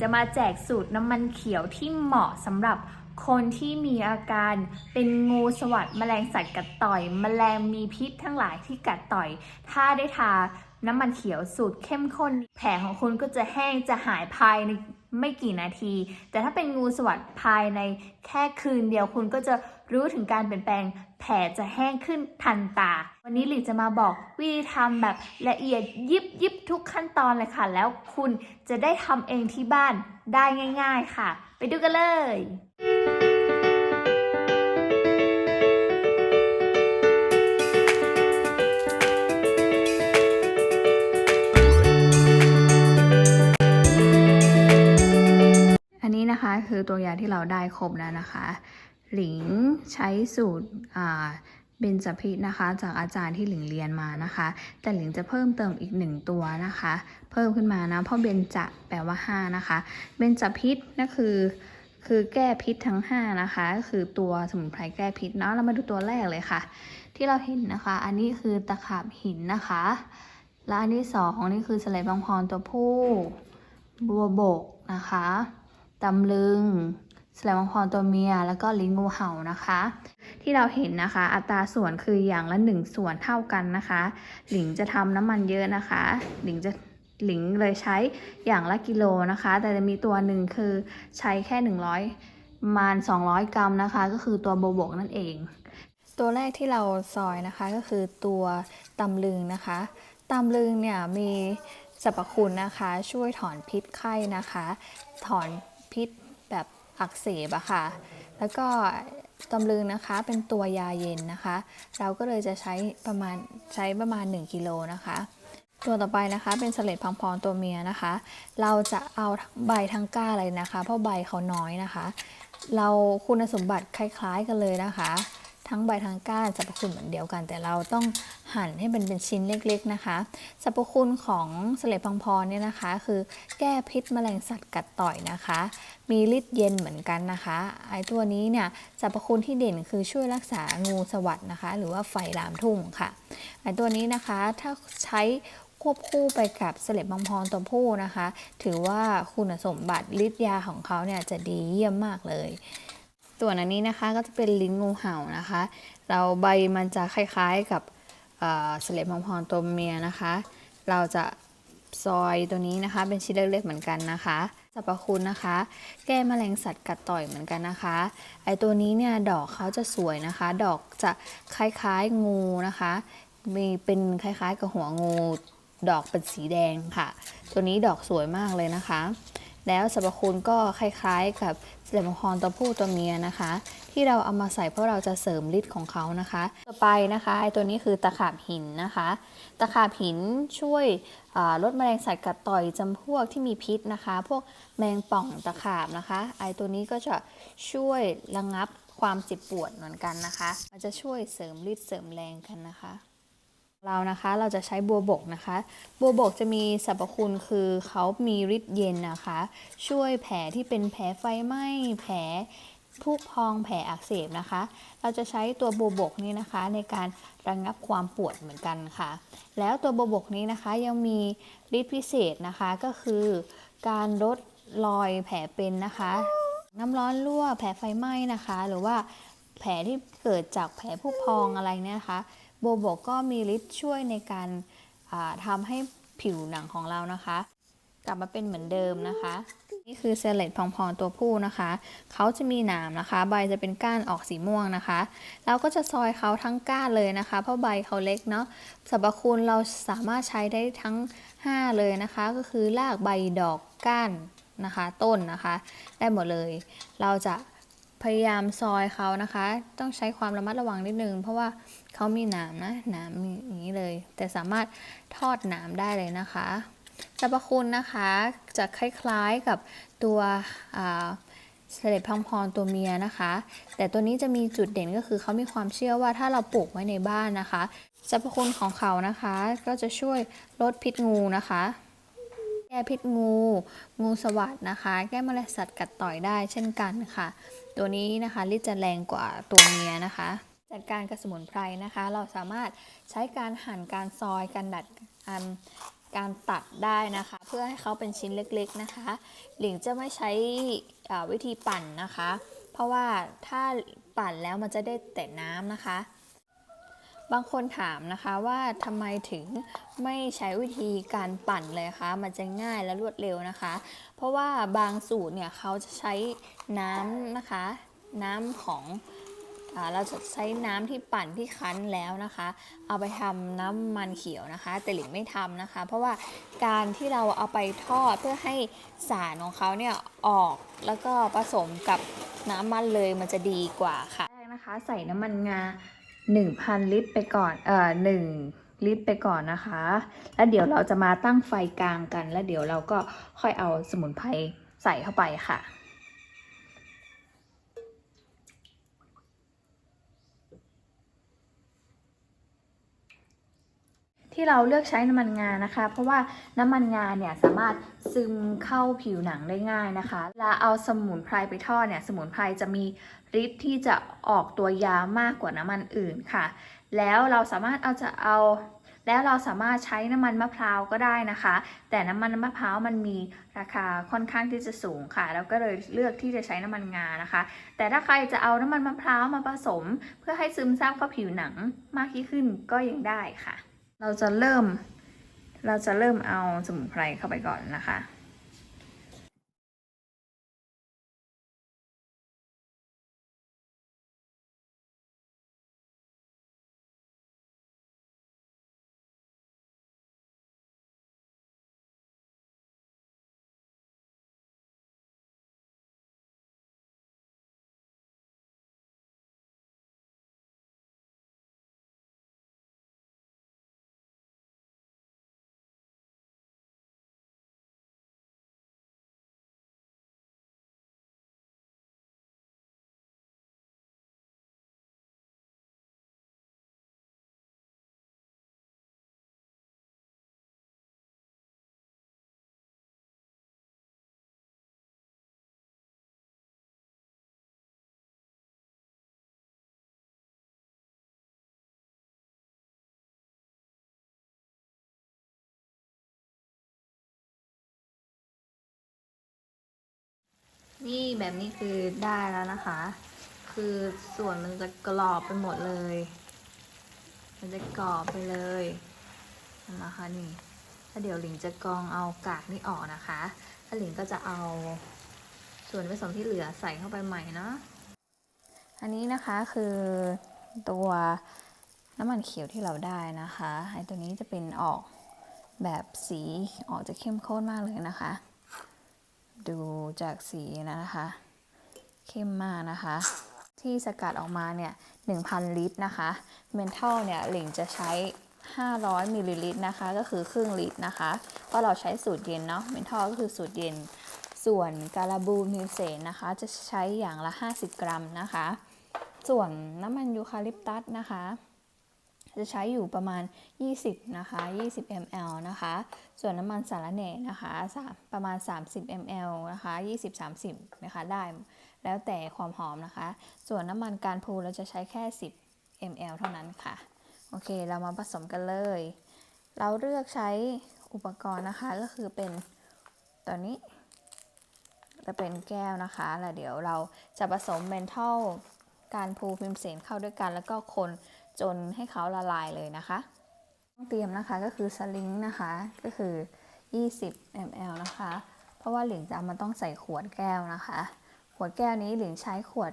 จะมาแจกสูตรน้ำมันเขียวที่เหมาะสำหรับคนที่มีอาการเป็นงูสวัสดแมลงสัตว์กัดต่อย แมลงมีพิษทั้งหลายที่กัดต่อย ถ้าได้ทาน้ำมันเขียวสูตรเข้มข้น แผลของคุณก็จะแห้งจะหายภายใน ไม่กี่นาที แต่ถ้าเป็นงูสวัสดภายในแค่คืนเดียวคุณก็จะรู้ถึงการเปลี่ยนแปลงแผลจะแห้งขึ้นทันตา วันนี้หลีจะมาบอกวิธีทำแบบละเอียดยิบยิบทุกขั้นตอนเลยค่ะ แล้วคุณจะได้ทำเองที่บ้านได้ง่าย ๆ ค่ะ ไปดูกันเลย คือตัวยาที่เราได้ครบแล้วนะคะ หลิงใช้สูตรอ่าเบนจพิษนะคะ จากอาจารย์ที่หลิงเรียนมานะคะ แต่หลิงจะเพิ่มเติมอีกหนึ่งตัวนะคะ เพิ่มขึ้นมานะเพราะเบนจะแปลว่า 5 นะคะเบนจพิษนั่นคือคือแก้พิษทั้ง 5 นะคะ ก็คือตัวสมุนไพรแก้พิษเนาะเรามาดูตัวแรกเลยค่ะ ที่เราเห็นนะคะ อันนี้คือตะขาบหินนะคะ และอันที่สองนี่คือสไลด์บางพรตัวผู้ บัวบกนะคะ ตำลึงแสลด์บางพรตัวเมีย แล้วก็ลิ้นงูเห่านะคะ ที่เราเห็นนะคะ อัตราส่วนคืออย่างละหนึ่งส่วนเท่ากันนะคะ หลิงจะทำน้ำมันเยอะนะคะ หลิงจะหลิงเลยใช้อย่างละกิโลนะคะ แต่จะมีตัวหนึ่งคือใช้แค่ 100ประมาณ 200 กรัมนะคะ ก็คือตัวโบวบกนั่นเอง ตัวแรกที่เราซอยนะคะก็คือตัวตำลึงนะคะตำลึงเนี่ยมีสรรพคุณนะคะ ช่วยถอนพิษไข้นะคะ ถอน พิษแบบอักเสบอะค่ะ แล้วก็ตำลึงนะคะเป็นตัวยาเย็นนะคะ เราก็เลยจะใช้ประมาณใช้ประมาณ 1กิโลนะคะ ตัวต่อไปนะคะเป็นสเลดพังพรตัวเมียนะคะ เราจะเอาใบทั้งก้าเลยนะคะ เพราะใบเขาน้อยนะคะ เราคุณสมบัติคล้ายๆกันเลยนะคะ ทั้งใบทั้งก้านสรรพคุณเหมือนเดียวกัน แต่เราต้องหั่นให้มันเป็นชิ้นเล็กๆนะคะ สรรพคุณของสเลดพังพรเนี่ยนะคะ คือแก้พิษแมลงสัตว์กัดต่อยนะคะ มีฤทธิ์เย็นเหมือนกันนะคะไอตัวนี้เนี่ยสรรพคุณที่เด่นคือช่วยรักษางูสวัสดนะคะ หรือว่าไฟลามทุ่งค่ะไอตัวนี้นะคะถ้าใช้ควบคู่ไปกับสเลดบางพรตัวผู้นะคะ ถือว่าคุณสมบัติฤทธิ์ยาของเขาเนี่ยจะดีเยี่ยมมากเลย ส่วนอันนี้นะคะก็จะเป็นลิ้นงูเห่านะคะ เราใบมันจะคล้ายๆกับเสเลดมังพรตัวเมียนะคะ เราจะซอยตัวนี้นะคะ เป็นชิ้นเล็กๆเหมือนกันนะคะสรรพคุณนะคะ แก้แมลงสัตว์กัดต่อยเหมือนกันนะคะ ไอตัวนี้เนี่ยดอกเขาจะสวยนะคะ ดอกจะคล้ายๆงูนะคะ มีเป็นคล้ายๆกับหัวงู ดอกเป็นสีแดงค่ะ ตัวนี้ดอกสวยมากเลยนะคะ แล้วสรรพคุณก็คล้ายๆ กับสเลมังพรตัวผู้ตัวเมียนะคะ ที่เราเอามาใส่เพราะเราจะเสริมฤทธิ์ของเขานะคะ ต่อไปนะคะไอตัวนี้คือตะขาบหินนะคะ ตะขาบหินช่วยลดแมลงสัตว์กัดต่อยจำพวกที่มีพิษนะคะ พวกแมงป่องตะขาบนะคะ ไอตัวนี้ก็จะช่วยระงับความเจ็บปวดเหมือนกันนะคะ มันจะช่วยเสริมฤทธิ์เสริมแรงกันนะคะ เรานะคะเราจะใช้บัวบกนะคะ บัวบกจะมีสรรพคุณคือเขามีฤทธิ์เย็นนะคะ ช่วยแผลที่เป็นแผลไฟไหม้แผลพุพองแผลอักเสบนะคะ เราจะใช้ตัวบัวบกนี้นะคะ ในการระงงับความปวดเหมือนกันค่ะ แล้วตัวบัวบกนี้นะคะยังมีฤทธิ์พิเศษนะคะก็คือการลดรอยแผลเป็นนะคะ น้ำร้อนรั่วแผลไฟไหม้นะคะ หรือว่าแผลที่เกิดจากแผลผุพองอะไรเนี่ยนะคะ โบโบกก็มีฤทธิ์ช่วยในการาทำให้ผิวหนังของเรานะคะ กลับมาเป็นเหมือนเดิมนะคะ นี่คือเซเลตพองพองตัวผู้นะคะ เขาจะมีหนามนะคะ ใบจะเป็นก้านออกสีม่วงนะคะ เราก็จะซอยเขาทั้งก้านเลยนะคะ เพราะใบเขาเล็กเนาะสรรพคุณเราสามารถใช้ได้ทั้ง 5 เลยนะคะ ก็คือรากใบดอกก้านนะคะ ต้นนะคะ ได้หมดเลย เราจะ พยายามซอยเขานะคะ ต้องใช้ความระมัดระวังนิดนึง เพราะว่าเขามีหนามนะหนามอย่างนี้เลย แต่สามารถทอดหนามได้เลยนะคะสรรพคุณนะคะจะคล้ายๆกับตัวเสล็ดพังพรตัวเมียนะคะ แต่ตัวนี้จะมีจุดเด่นก็คือเขามีความเชื่อว่าถ้าเราปลูกไว้ในบ้านนะคะสรรพคุณของเขานะคะ ก็จะช่วยลดพิษงูนะคะแก้พิษงู งูสวัสดนะคะ แก้แมลงสัตว์กัดต่อยได้เช่นกันค่ะ ตัวนี้นะคะฤทธิ์จะแรงกว่าตัวเมียนะคะ จัดการกับสมุนไพรนะคะ เราสามารถใช้การหั่นการซอยการดัดอันการตัดได้นะคะ เพื่อให้เขาเป็นชิ้นเล็กๆนะคะ หลิงจะไม่ใช้อ่าวิธีปั่นนะคะ เพราะว่าถ้าปั่นแล้วมันจะได้แต่น้ำนะคะ บางคนถามนะคะว่าทำไมถึงไม่ใช้วิธีการปั่นเลยคะ มันจะง่ายและรวดเร็วนะคะ เพราะว่าบางสูตรเนี่ยเขาจะใช้น้ำนะคะ น้ำของอเราจะใช้น้ำที่ปั่นที่คั้นแล้วนะคะ เอาไปทำน้ำมันเขียวนะคะ แต่หลิงไม่ทำนะคะ เพราะว่าการที่เราเอาไปทอดเพื่อให้สารของเขาเนี่ยออกแล้วก็ผสมกับน้ำมันเลยมันจะดีกว่าค่ะแรกนะคะ ใส่น้ำมันงา 1,000 ลิตรไปก่อนเอ่อ1ลิตรไปก่อนนะคะ แล้วเดี๋ยวเราจะมาตั้งไฟกลางกัน แล้วเดี๋ยวเราก็ค่อยเอาสมุนไพรใส่เข้าไปค่ะ ที่เราเลือกใช้น้ำมันงานะคะ เพราะว่าน้ำมันงาเนี่ยสามารถซึมเข้าผิวหนังได้ง่ายนะคะเวลาเอาสมุนไพรไปทอดเนี่ยสมุนไพรจะมีฤทธิ์ที่จะออกตัวยามากกว่าน้ำมันอื่นค่ะ แล้วเราสามารถเอาจะเอา แล้วเราสามารถใช้น้ำมันมะพร้าวก็ได้นะคะ แต่น้ำมันมะพร้าวมันมีราคาค่อนข้างที่จะสูงค่ะแล้วก็เลยเลือกที่จะใช้น้ำมันงานะคะ แต่ถ้าใครจะเอาน้ำมันมะพร้าวมาผสม เพื่อให้ซึมซาบเข้าผิวหนังมากยิ่งขึ้นก็ยังได้ค่ะ เราจะเริ่ม เราจะเริ่มเอาสมุนไพรเข้าไปก่อนนะคะ นี่แบบนี้คือได้แล้วนะคะ คือส่วนมันจะกรอบไปหมดเลย มันจะกรอบไปเลยนะคะนี่ถ้าเดี๋ยวหลิงจะกรองเอากากนี่ออกนะคะ ถ้าหลิงก็จะเอาส่วนผสมที่เหลือใส่เข้าไปใหม่เนาะ อันนี้นะคะคือตัวน้ำมันเขียวที่เราได้นะคะ ไอตัวนี้จะเป็นออกแบบสีออกจะเข้มข้นมากเลยนะคะ ดูจากสีนะคะ เข้มมากนะคะ ที่สกัดออกมาเนี่ย 1,000 ลิตรนะคะเมนทัลเนี่ยหลิงจะใช้ 500มิลลิลิตรนะคะ ก็คือครึ่งลิตรนะคะเพราะเราใช้สูตรเย็นเนาะเมนทัลก็คือสูตรเย็น ส่วนการาบูมิวเซนนะคะ จะใช้อย่างละ 50 กรัมนะคะ ส่วนน้ำมันยูคาลิปตัสนะคะ จะใช้อยู่ประมาณ 20 นะคะ 20 ml นะคะ ส่วนน้ำมันสาระแหน่นะคะประมาณ 30 ml นะคะ 20-30 นะคะ ได้ แล้วแต่ความหอมนะคะ ส่วนน้ำมันการพูเราจะใช้แค่ 10 ml เท่านั้นค่ะ โอเค เรามาผสมกันเลย เราเลือกใช้อุปกรณ์นะคะ ก็คือเป็นตัวนี้ จะเป็นแก้วนะคะ แล้วเดี๋ยวเราจะผสมเมนทัลการพูพิมเสนเข้าด้วยกัน แล้วก็คน จนให้เขาละลายเลยนะคะต้องเตรียมนะคะก็คือสลิงนะคะก็คือ 20 ml นะคะ เพราะว่าหลิงจะเอามันต้องใส่ขวดแก้วนะคะ ขวดแก้วนี้หลิงใช้ขวด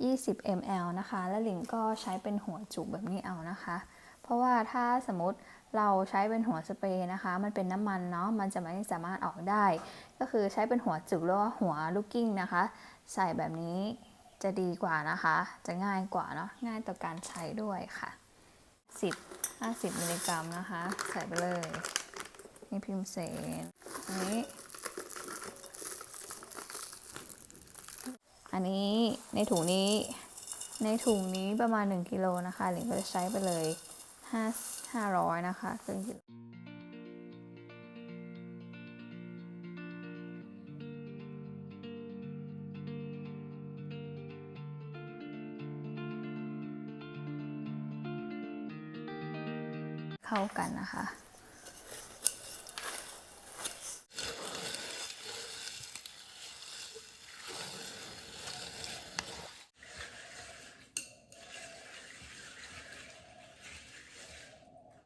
20 ml นะคะ และหลิงก็ใช้เป็นหัวจุกแบบนี้เอานะคะ เพราะว่าถ้าสมมติเราใช้เป็นหัวสเปรย์นะคะ มันเป็นน้ำมันเนาะ มันจะไม่สามารถออกได้ ก็คือใช้เป็นหัวจุกหรือว่าหัวลูกกิ้งนะคะ ใส่แบบนี้ จะดีกว่านะคะ จะง่ายกว่าเนาะง่ายต่อการใช้ด้วยค่ะ 10 50มิลลิกรัมนะคะ ใส่ไปเลยนี่พิมพ์เสนอันนี้ อันนี้ในถุงนี้ในถุงนี้ประมาณ 1กิโลนะคะหลิงก็จะใช้ไปเลย5 500 นะคะครึ่งกิโล เข้ากันนะคะ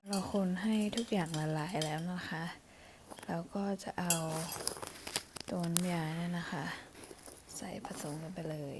เราคนให้ทุกอย่างละลายแล้วนะคะ แล้วก็จะเอาตัวเมยาเนี่ยนะคะ ใส่ผสมกันไปเลย